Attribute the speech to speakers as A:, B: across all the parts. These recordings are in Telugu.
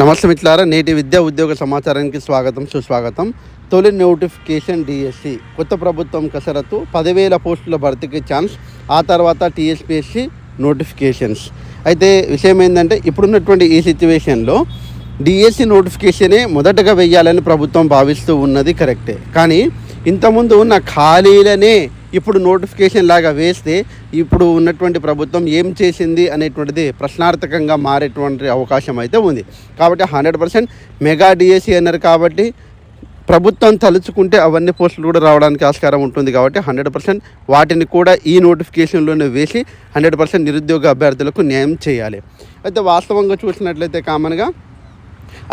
A: నమస్తే మిత్రులారా నేటి విద్యా ఉద్యోగ సమాచారానికి స్వాగతం సుస్వాగతం. తొలి నోటిఫికేషన్ డిఎస్సి. కొత్త ప్రభుత్వం కసరత్తు పదివేల పోస్టుల భర్తీకి ఛాన్స్ ఆ తర్వాత టీఎస్పిఎస్సి నోటిఫికేషన్స్. అయితే విషయం ఏంటంటే ఇప్పుడున్నటువంటి ఈ సిచ్యువేషన్లో డిఎస్సి నోటిఫికేషనే మొదటగా వెయ్యాలని ప్రభుత్వం భావిస్తూ ఉన్నది కరెక్టే. కానీ ఇంతకుముందు ఉన్న ఖాళీలనే ఇప్పుడు నోటిఫికేషన్ లాగా వేస్తే ఇప్పుడు ఉన్నటువంటి ప్రభుత్వం ఏం చేసింది అనేటువంటిది ప్రశ్నార్థకంగా మారేటువంటి అవకాశం అయితే ఉంది. కాబట్టి హండ్రెడ్ పర్సెంట్ మెగా డిఎస్సి అన్నారు కాబట్టి ప్రభుత్వం తలుచుకుంటే అవన్నీ పోస్టులు కూడా రావడానికి ఆస్కారం ఉంటుంది కాబట్టి హండ్రెడ్ పర్సెంట్ వాటిని కూడా ఈ నోటిఫికేషన్లోనే వేసి హండ్రెడ్ పర్సెంట్ నిరుద్యోగ అభ్యర్థులకు న్యాయం చేయాలి. అయితే వాస్తవంగా చూసినట్లయితే కామన్గా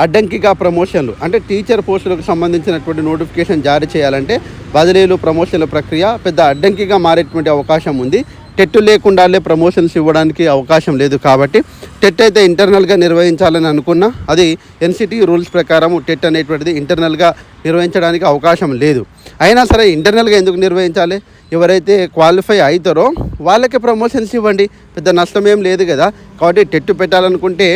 A: అడ్డంకిగా ప్రమోషన్లు. అంటే టీచర్ పోస్టులకు సంబంధించినటువంటి నోటిఫికేషన్ జారీ చేయాలంటే బదిలీలు ప్రమోషన్ల ప్రక్రియ పెద్ద అడ్డంకిగా మారేటువంటి అవకాశం ఉంది. టెట్ లేకుండానే ప్రమోషన్స్ ఇవ్వడానికి అవకాశం లేదు కాబట్టి టెట్ అయితే ఇంటర్నల్గా నిర్వహించాలని అనుకున్నా. అది ఎన్సిటీ రూల్స్ ప్రకారం టెట్ అనేటువంటిది ఇంటర్నల్గా నిర్వహించడానికి అవకాశం లేదు. అయినా సరే ఇంటర్నల్గా ఎందుకు నిర్వహించాలి? ఎవరైతే క్వాలిఫై అవుతారో వాళ్ళకి ప్రమోషన్స్ ఇవ్వండి. పెద్ద నష్టం ఏం లేదు కదా. కాబట్టి టెట్ పెట్టాలనుకుంటే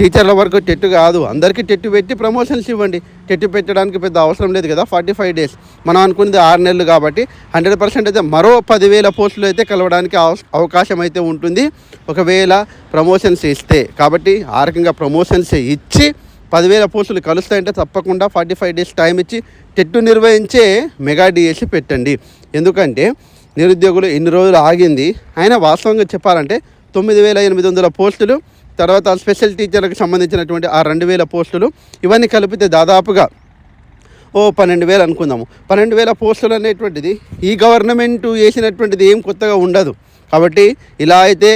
A: టీచర్ల వరకు టెట్ కాదు. అందరికీ టెట్ పెట్టి ప్రమోషన్స్ ఇవ్వండి. టెట్ పెట్టడానికి పెద్ద అవసరం లేదు కదా ఫార్టీ ఫైవ్ డేస్. మనం అనుకున్నది ఆరు నెలలు కాబట్టి హండ్రెడ్ పర్సెంట్ అయితే మరో పదివేల పోస్టులు అయితే కలవడానికి అవ- అవకాశం అయితే ఉంటుంది. ఒకవేళ ప్రమోషన్స్ ఇస్తే కాబట్టి ఆ రకంగా ప్రమోషన్స్ ఇచ్చి పదివేల పోస్టులు కలుస్తాయంటే తప్పకుండా ఫార్టీ ఫైవ్ డేస్ టైం ఇచ్చి టెట్టు నిర్వహించే మెగా డిఎస్సి పెట్టండి. ఎందుకంటే నిరుద్యోగులు ఎన్ని రోజులు ఆగింది? అయినా వాస్తవంగా చెప్పాలంటే తొమ్మిది వేల ఎనిమిది వందల పోస్టులు తర్వాత స్పెషల్ టీచర్లకు సంబంధించినటువంటి ఆ రెండు వేల పోస్టులు ఇవన్నీ కలిపితే దాదాపుగా ఓ పన్నెండు వేలు అనుకుందాము. పన్నెండు వేల పోస్టులు అనేటువంటిది ఈ గవర్నమెంట్ వేసినటువంటిది ఏం కొత్తగా ఉండదు. కాబట్టి ఇలా అయితే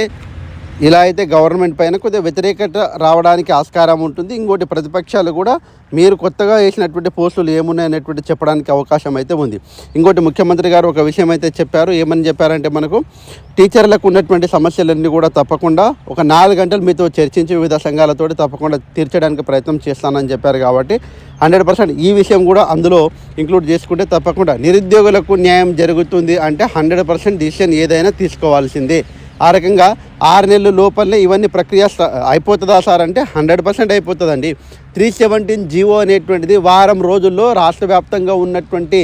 A: ఇలా అయితే గవర్నమెంట్ పైన కొద్దిగా వ్యతిరేకత రావడానికి ఆస్కారం ఉంటుంది. ఇంకోటి ప్రతిపక్షాలు కూడా మీరు కొత్తగా వేసినటువంటి పోస్టులు ఏమున్నాయనేటువంటి చెప్పడానికి అవకాశం అయితే ఉంది. ఇంకోటి ముఖ్యమంత్రి గారు ఒక విషయం అయితే చెప్పారు. ఏమని చెప్పారంటే మనకు టీచర్లకు ఉన్నటువంటి సమస్యలన్నీ కూడా తప్పకుండా ఒక నాలుగు గంటలు మీతో చర్చించి వివిధ సంఘాలతో తప్పకుండా తీర్చడానికి ప్రయత్నం చేస్తానని చెప్పారు కాబట్టి హండ్రెడ్ పర్సెంట్ ఈ విషయం కూడా అందులో ఇంక్లూడ్ చేసుకుంటే తప్పకుండా నిరుద్యోగులకు న్యాయం జరుగుతుంది అంటే హండ్రెడ్ పర్సెంట్ డిసిషన్ ఏదైనా తీసుకోవాల్సిందే. ఆ రకంగా ఆరు నెలల లోపలనే ఇవన్నీ ప్రక్రియ అయిపోతుందా సార్ అంటే హండ్రెడ్ పర్సెంట్ అయిపోతుందండి. త్రీ సెవెంటీన్ జీవో అనేటువంటిది వారం రోజుల్లో రాష్ట్ర వ్యాప్తంగా ఉన్నటువంటి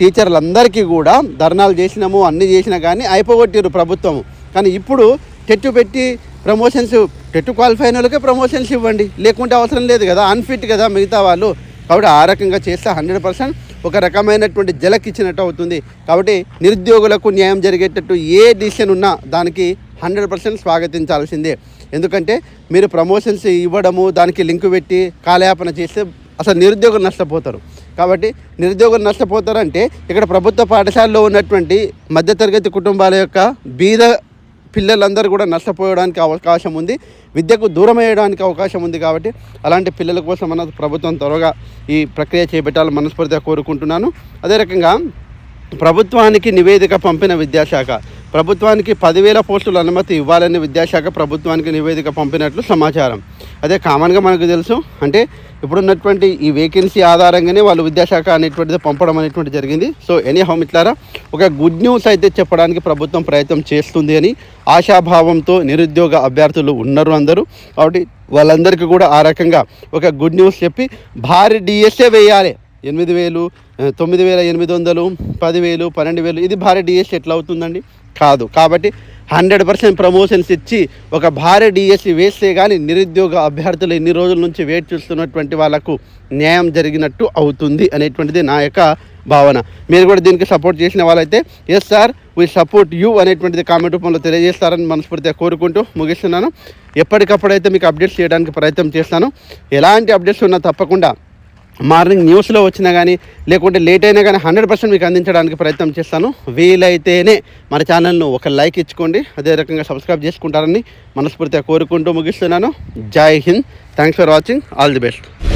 A: టీచర్లందరికీ కూడా ధర్నాలు చేసినాము అన్ని చేసినా కానీ అయిపోగొట్టారు ప్రభుత్వం. కానీ ఇప్పుడు టెట్టు పెట్టి ప్రమోషన్స్ టెట్టు క్వాలిఫై అయిన వాళ్ళకే ప్రమోషన్స్ ఇవ్వండి. లేకుంటే అవసరం లేదు కదా అన్ఫిట్ కదా మిగతా వాళ్ళు. కాబట్టి ఆ రకంగా చేస్తే హండ్రెడ్ పర్సెంట్ ఒక రకమైనటువంటి జలక్ ఇచ్చినట్టు అవుతుంది. కాబట్టి నిరుద్యోగులకు న్యాయం జరిగేటట్టు ఏ డిసిషన్ ఉన్నా దానికి హండ్రెడ్ పర్సెంట్ స్వాగతించాల్సిందే. ఎందుకంటే మీరు ప్రమోషన్స్ ఇవ్వడము దానికి లింక్ పెట్టి కాలయాపన చేస్తే అసలు నిరుద్యోగులు నష్టపోతారు. కాబట్టి నిరుద్యోగులు నష్టపోతారంటే ఇక్కడ ప్రభుత్వ పాఠశాలలో ఉన్నటువంటి మధ్యతరగతి కుటుంబాల యొక్క బీద పిల్లలందరూ కూడా నష్టపోయడానికి అవకాశం ఉంది. విద్యకు దూరం అయ్యడానికి అవకాశం ఉంది కాబట్టి అలాంటి పిల్లల కోసం మన ప్రభుత్వం త్వరగా ఈ ప్రక్రియ చేపట్టాలని మనస్ఫూర్తిగా కోరుకుంటున్నాను. అదే రకంగా ప్రభుత్వానికి నివేదిక పంపిన విద్యాశాఖ ప్రభుత్వానికి పదివేల పోస్టుల అనుమతి ఇవ్వాలని విద్యాశాఖ ప్రభుత్వానికి నివేదిక పంపినట్లు సమాచారం. అదే కామన్గా మనకు తెలుసు. అంటే ఇప్పుడున్నటువంటి ఈ వేకెన్సీ ఆధారంగానే వాళ్ళు విద్యాశాఖ అనేటువంటిది పంపడం అనేటువంటి జరిగింది. సో ఎనీ హౌ మిట్లారా ఒక గుడ్ న్యూస్ అయితే చెప్పడానికి ప్రభుత్వం ప్రయత్నం చేస్తుంది అని ఆశాభావంతో నిరుద్యోగ అభ్యర్థులు ఉన్నారు అందరూ. కాబట్టి వాళ్ళందరికీ కూడా ఆ రకంగా ఒక గుడ్ న్యూస్ చెప్పి భారీ డిఎస్ఏ వేయాలి. ఎనిమిది వేలు తొమ్మిది వేల ఎనిమిది వందలు పదివేలు పన్నెండు వేలు ఇది భారీ డిఎస్సి ఎట్లా అవుతుందండి? కాదు. కాబట్టి హండ్రెడ్ పర్సెంట్ ప్రమోషన్స్ ఇచ్చి ఒక భారీ డిఎస్సి వేస్తే కానీ నిరుద్యోగ అభ్యర్థులు ఎన్ని రోజుల నుంచి వెయిట్ చూస్తున్నటువంటి వాళ్ళకు న్యాయం జరిగినట్టు అవుతుంది అనేటువంటిది నా యొక్క భావన. మీరు కూడా దీనికి సపోర్ట్ చేసిన వాళ్ళైతే yes sir we support you అనేటువంటిది కామెంట్ రూపంలో తెలియజేస్తారని మనస్ఫూర్తిగా కోరుకుంటూ ముగిస్తున్నాను. ఎప్పటికప్పుడైతే మీకు అప్డేట్స్ చేయడానికి ప్రయత్నం చేస్తాను ఎలాంటి అప్డేట్స్ ఉన్నా తప్పకుండా మార్నింగ్ న్యూస్లో వచ్చినా కానీ లేకుంటే లేట్ అయినా కానీ హండ్రెడ్ పర్సెంట్ మీకు అందించడానికి ప్రయత్నం చేస్తాను. వీలైతేనే మన ఛానల్ను ఒక లైక్ ఇచ్చుకోండి. అదే రకంగా సబ్స్క్రైబ్ చేసుకుంటారని మనస్ఫూర్తిగా కోరుకుంటూ ముగిస్తున్నాను. Jai Hind. Thanks for watching all the best